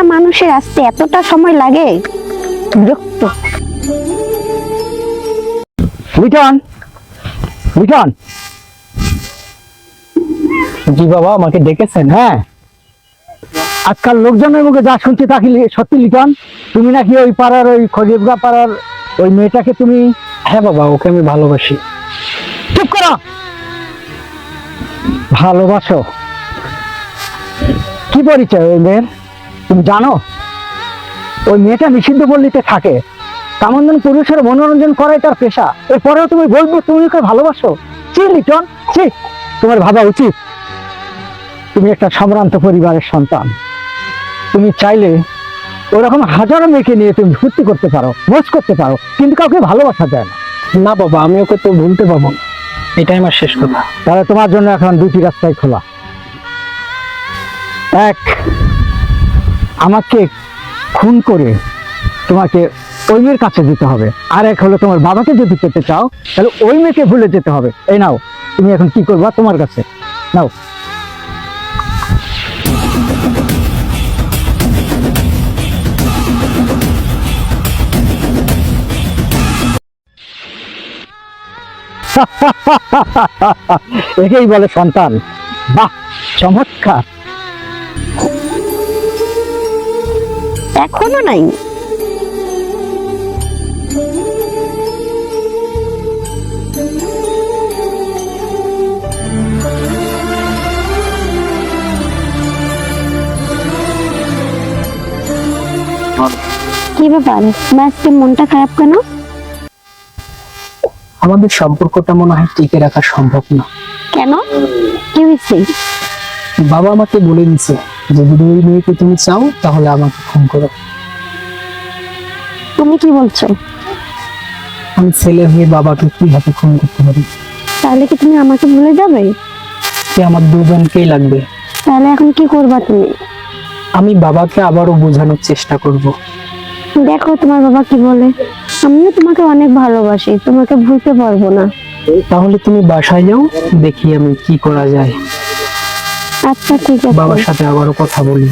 একটা মানুষের আসতে এতটা সময় লাগে? বিরক্ত। জি বাবা, আমাকে ডেকেছেন হ্যাঁ। আজকাল লোকজনের মুখে যা শুনছি তা সত্যি তুমি নাকি ওই পাড়ার, ওই খরিফগা পাড়ার ওই মেয়েটাকে তুমি হ্যাঁ বাবা, ওকে আমি ভালোবাসি। চুপ করো! ভালোবাসো? কি পরিচয় ওই মেয়ের? তুমি জানো ওই মেয়েটা নিষিদ্ধ পল্লীতে থাকে। তেমন যেন পুরুষের মনোরঞ্জন করাই তার পেশা। এরপরেও তুমি বলব তুমি ওকে ভালোবাসো? চি লিটন চি তোমার ভাবা উচিত। তুমি একটা সম্ভ্রান্ত পরিবারের সন্তান। তুমি চাইলে ওরকম হাজারো মেয়েকে নিয়ে তুমি ফুর্তি করতে পারো মোজ করতে পারো কিন্তু কাউকে ভালোবাসা যায় না। না বাবা আমি ওকে তো ভুলতে পারব না। এটাই আমার শেষ কথা। তাহলে তোমার জন্য এখন দুটি রাস্তায় খোলা। এক আমাকে খুন করে তোমাকে ওই মেয়ের কাছে যেতে হবে। আর এক হলো তোমার বাবাকে যদি পেতে চাও, তাহলে ওই মেয়েকে ভুলে যেতে হবে। এই নাও, তুমি এখন কি করবা তোমার কাছে? নাও। একেই বলে সন্তান। বাহ, চমৎকার। এখনও নাই। কি ব্যাপার? আজকে মনটা খারাপ কেন? আমাদের সম্পর্কটা মনে হয় টিকে রাখা সম্ভব না। কেন? কি হয়েছে? বাবা আমাকে বলে দিছে যে যদি ওই মেয়েকে তুমি চাও তাহলে আমাকে ফোন করো। তুমি কি বলছো? আমি ছেলে হয়ে বাবাকে কীভাবে ফোন করতে পারি? তাহলে কি তুমি আমাকে ভুলে যাবে? সে আমার দুজনকেই লাগবে? তাহলে এখন কি করবা তুমি? আমি বাবাকে আবারও বোঝানোর চেষ্টা করব। দেখো তোমার বাবা কি বলে। আমিও তোমাকে অনেক ভালোবাসি তোমাকে ভুলতে পারব না। তাহলে তুমি বাসায় যাও দেখি আমি কি করা যায়। আচ্ছা ঠিক আছে। বাবার সাথে আবারও কথা বলি।